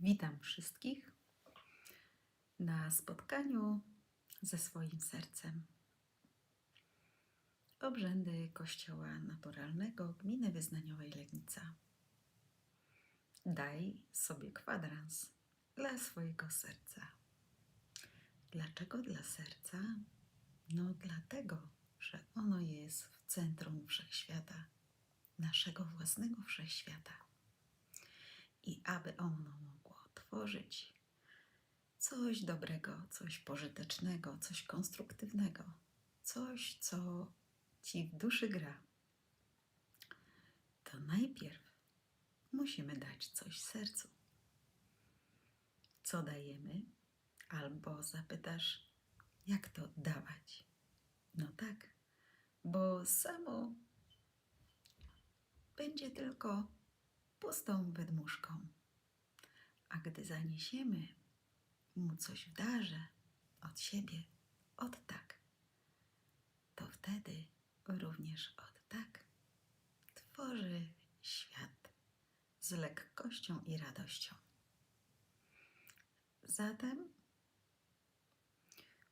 Witam wszystkich na spotkaniu ze swoim sercem. Obrzędy Kościoła Naturalnego Gminy Wyznaniowej Legnica. Daj sobie kwadrans dla swojego serca. Dlaczego dla serca? No dlatego, że ono jest w centrum wszechświata, naszego własnego wszechświata. I aby ono mogło tworzyć coś dobrego, coś pożytecznego, coś konstruktywnego, coś, co ci w duszy gra, to najpierw musimy dać coś sercu. Co dajemy? Albo zapytasz, jak to dawać? No tak, bo samo będzie tylko pustą wydmuszką. A gdy zaniesiemy mu coś w darze od siebie, od tak, to wtedy również od tak tworzy świat z lekkością i radością. Zatem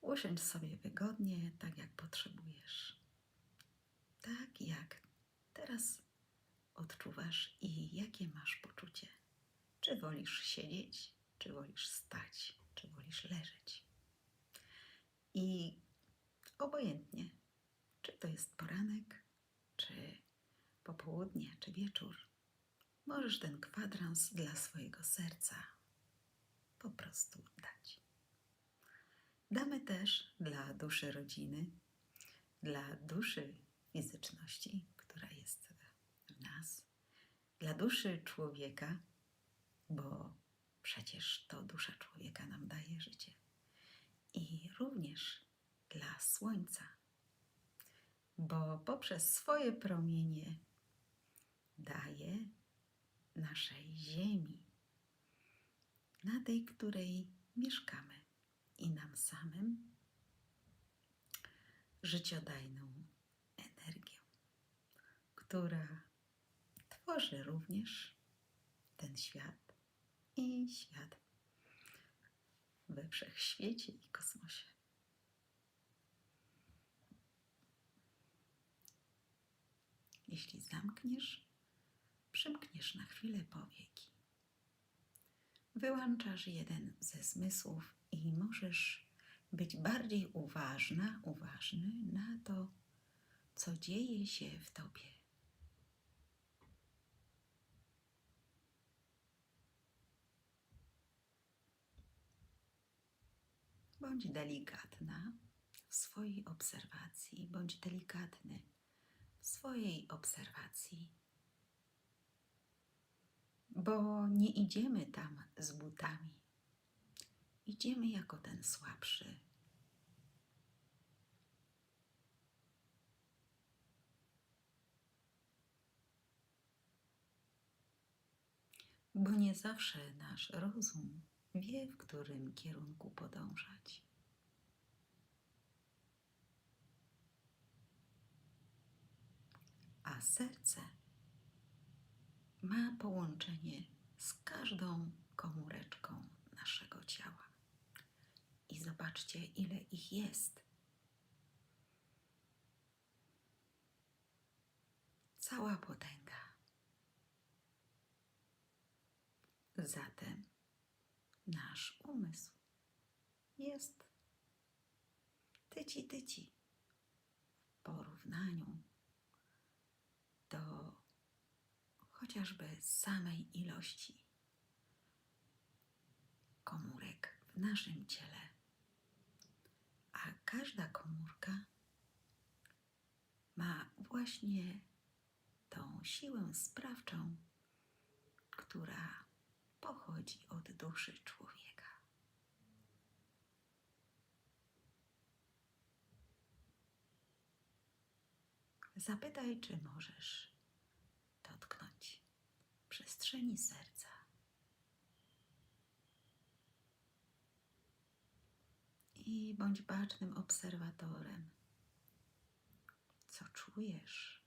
usiądź sobie wygodnie, tak jak potrzebujesz. Tak jak teraz odczuwasz i jakie masz poczucie. Czy wolisz siedzieć, czy wolisz stać, czy wolisz leżeć. I obojętnie, czy to jest poranek, czy popołudnie, czy wieczór, możesz ten kwadrans dla swojego serca po prostu dać. Damy też dla duszy rodziny, dla duszy fizyczności, która jest w nas, dla duszy człowieka, bo przecież to dusza człowieka nam daje życie, i również dla słońca, bo poprzez swoje promienie daje naszej ziemi, na tej, której mieszkamy, i nam samym życiodajną energię, która tworzy również ten świat i świat we wszechświecie i kosmosie. Jeśli zamkniesz, przymkniesz na chwilę powieki. Wyłączasz jeden ze zmysłów i możesz być bardziej uważna, uważny na to, co dzieje się w tobie. Bądź delikatna w swojej obserwacji, bądź delikatny w swojej obserwacji, bo nie idziemy tam z butami. Idziemy jako ten słabszy. Bo nie zawsze nasz rozum wie, w którym kierunku podążać. A serce ma połączenie z każdą komóreczką naszego ciała. I zobaczcie, ile ich jest. Cała potęga. Zatem nasz umysł jest tyci tyci w porównaniu do chociażby samej ilości komórek w naszym ciele. A każda komórka ma właśnie tą siłę sprawczą, która pochodzi od duszy człowieka. Zapytaj, czy możesz dotknąć przestrzeni serca. I bądź bacznym obserwatorem. Co czujesz?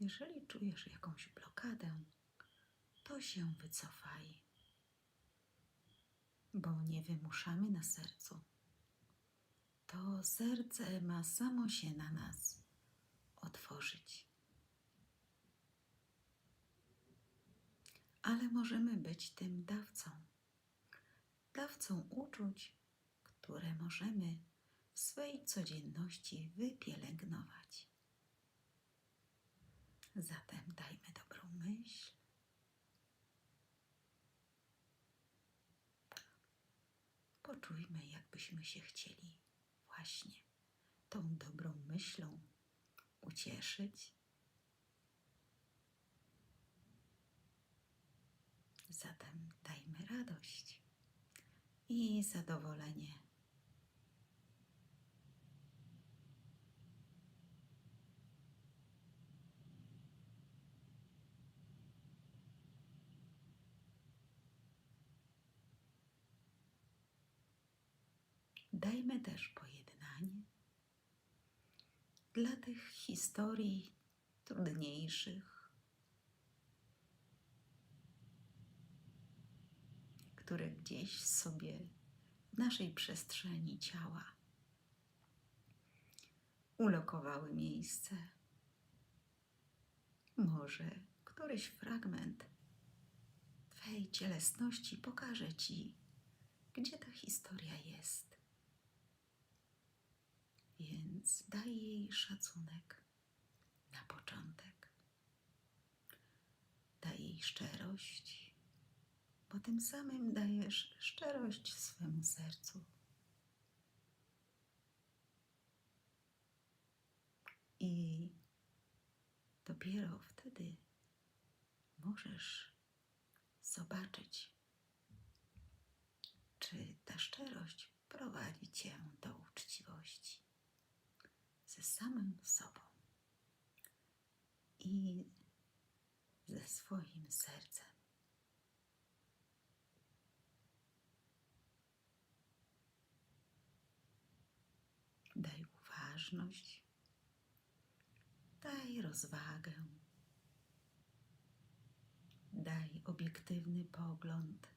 Jeżeli czujesz jakąś blokadę, to się wycofaj, bo nie wymuszamy na sercu. To serce ma samo się na nas otworzyć. Ale możemy być tym dawcą, dawcą uczuć, które możemy w swej codzienności wypielęgnować. Zatem dajmy dobrą myśl. Poczujmy, jakbyśmy się chcieli właśnie tą dobrą myślą ucieszyć. Zatem dajmy radość i zadowolenie. Dajmy też pojednanie dla tych historii trudniejszych, które gdzieś sobie w naszej przestrzeni ciała ulokowały miejsce. Może któryś fragment Twej cielesności pokaże Ci, gdzie ta historia jest. Więc daj jej szacunek na początek. Daj jej szczerość, bo tym samym dajesz szczerość swemu sercu. I dopiero wtedy możesz zobaczyć, czy ta szczerość prowadzi cię do uczciwości samym sobą i ze swoim sercem. Daj uważność, daj rozwagę, daj obiektywny pogląd.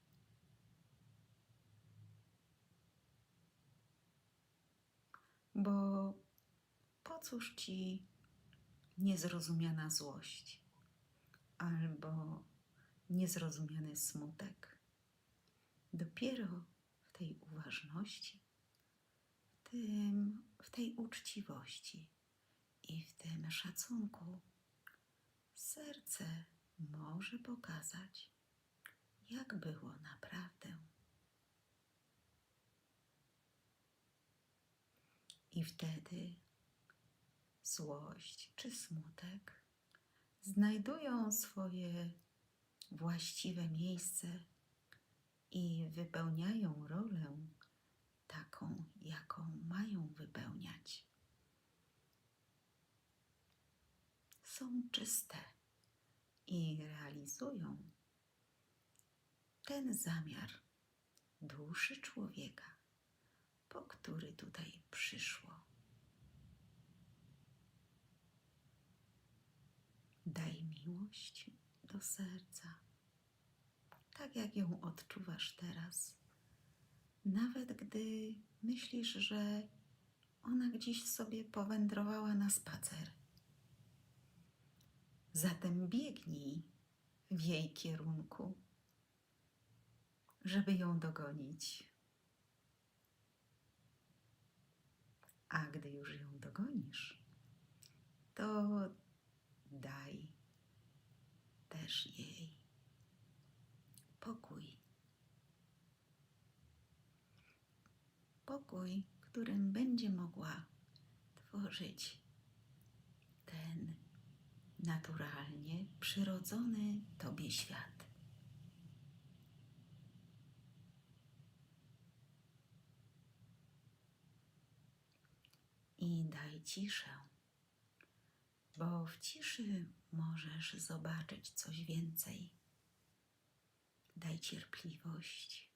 Bo cóż ci niezrozumiana złość albo niezrozumiany smutek? Dopiero w tej uważności, w, tym, w tej uczciwości i w tym szacunku serce może pokazać, jak było naprawdę. I wtedy złość czy smutek znajdują swoje właściwe miejsce i wypełniają rolę taką, jaką mają wypełniać. Są czyste i realizują ten zamiar duszy człowieka, po który tutaj przyszło. Daj miłość do serca, tak jak ją odczuwasz teraz. Nawet gdy myślisz, że ona gdzieś sobie powędrowała na spacer. Zatem biegnij w jej kierunku, żeby ją dogonić. A gdy już ją dogonisz, to też jej pokój. Pokój, którym będzie mogła tworzyć ten naturalnie przyrodzony Tobie świat. I daj ciszę bo w ciszy możesz zobaczyć coś więcej. Daj cierpliwość,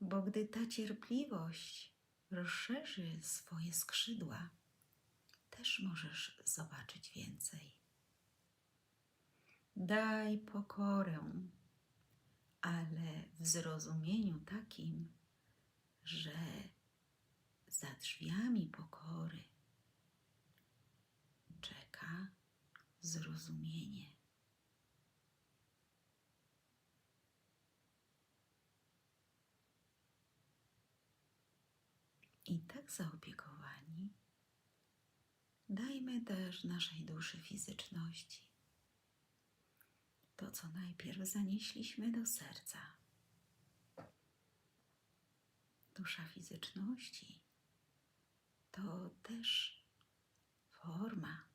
bo gdy ta cierpliwość rozszerzy swoje skrzydła, też możesz zobaczyć więcej. Daj pokorę, ale w zrozumieniu takim, że za drzwiami pokory zrozumienie. I tak zaopiekowani, dajmy też naszej duszy fizyczności to, co najpierw zanieśliśmy do serca. Dusza fizyczności to też forma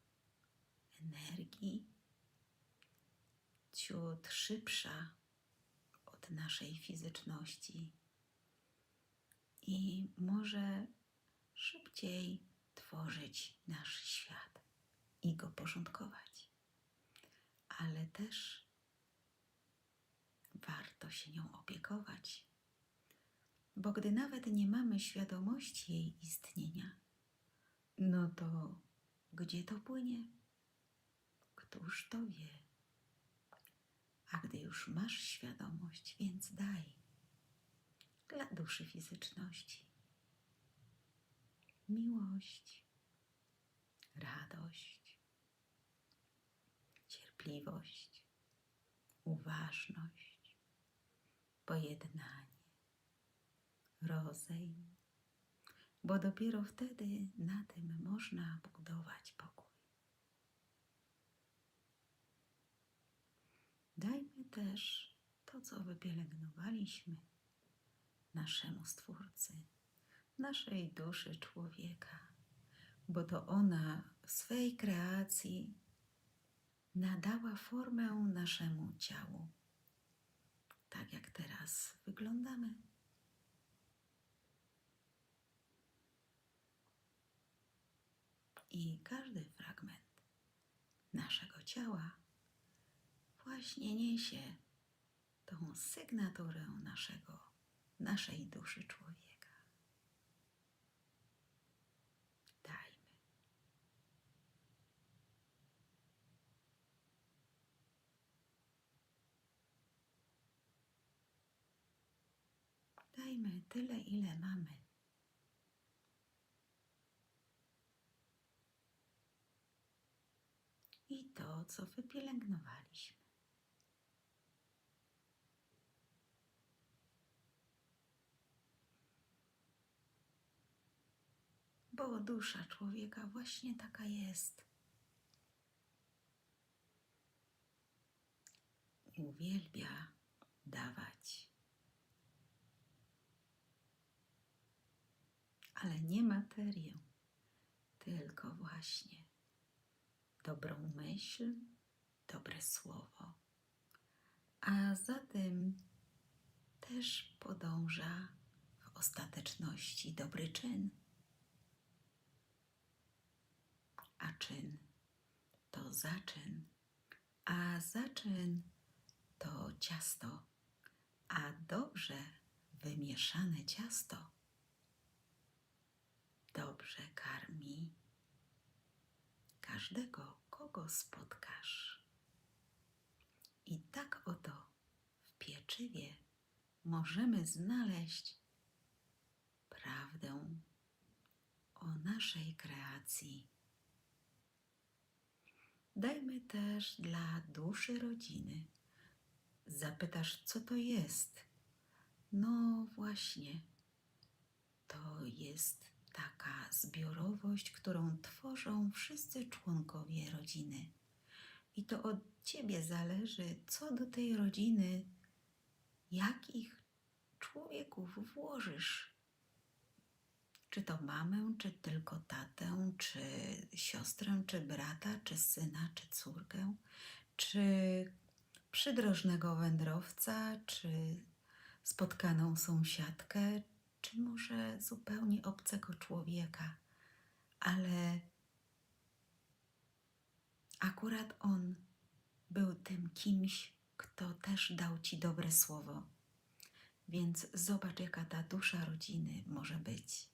energii ciut szybsza od naszej fizyczności i może szybciej tworzyć nasz świat i go porządkować. Ale też warto się nią opiekować, bo gdy nawet nie mamy świadomości jej istnienia, no to gdzie to płynie? Któż to wie? A gdy już masz świadomość, więc daj dla duszy fizyczności miłość, radość, cierpliwość, uważność, pojednanie, rozejm, bo dopiero wtedy na tym można budować pokój. Dajmy też to, co wypielęgnowaliśmy naszemu Stwórcy, naszej duszy człowieka, bo to ona w swej kreacji nadała formę naszemu ciału, tak jak teraz wyglądamy. I każdy fragment naszego ciała właśnie niesie tą sygnaturę naszego, naszej duszy człowieka. Dajmy. Dajmy tyle, ile mamy. I to, co wypielęgnowaliśmy. Bo dusza człowieka właśnie taka jest. Uwielbia dawać. ale nie materię, tylko właśnie dobrą myśl, dobre słowo. A za tym też podąża w ostateczności dobry czyn. A czyn to zaczyn, a zaczyn to ciasto, a dobrze wymieszane ciasto dobrze karmi każdego, kogo spotkasz. I tak oto w pieczywie możemy znaleźć prawdę o naszej kreacji. Dajmy też dla duszy rodziny. Zapytasz, co to jest? No właśnie, to jest taka zbiorowość, którą tworzą wszyscy członkowie rodziny. I to od ciebie zależy, co do tej rodziny, jakich człowieków włożysz. Czy to mamę, czy tylko tatę, czy siostrę, czy brata, czy syna, czy córkę, czy przydrożnego wędrowca, czy spotkaną sąsiadkę, czy może zupełnie obcego człowieka, ale akurat on był tym kimś, kto też dał ci dobre słowo. Więc zobacz, jaka ta dusza rodziny może być.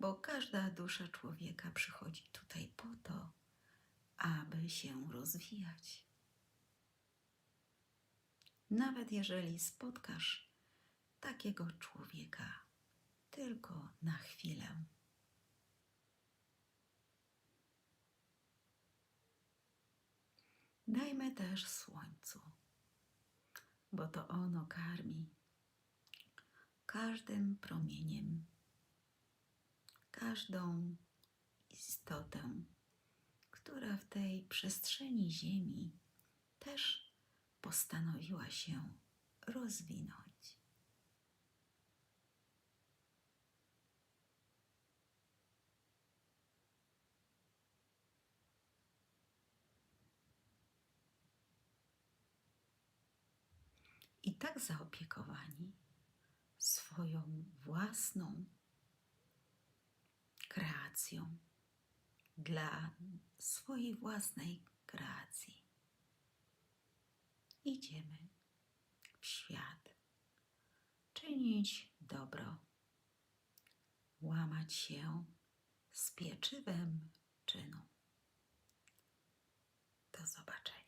Bo każda dusza człowieka przychodzi tutaj po to, aby się rozwijać, nawet jeżeli spotkasz takiego człowieka tylko na chwilę. Dajmy też słońcu, bo to ono karmi każdym promieniem, każdą istotę, która w tej przestrzeni Ziemi też postanowiła się rozwinąć. I tak zaopiekowani swoją własną kreacją dla swojej własnej kreacji. Idziemy w świat, czynić dobro, łamać się z pieczywem czynu. Do zobaczenia.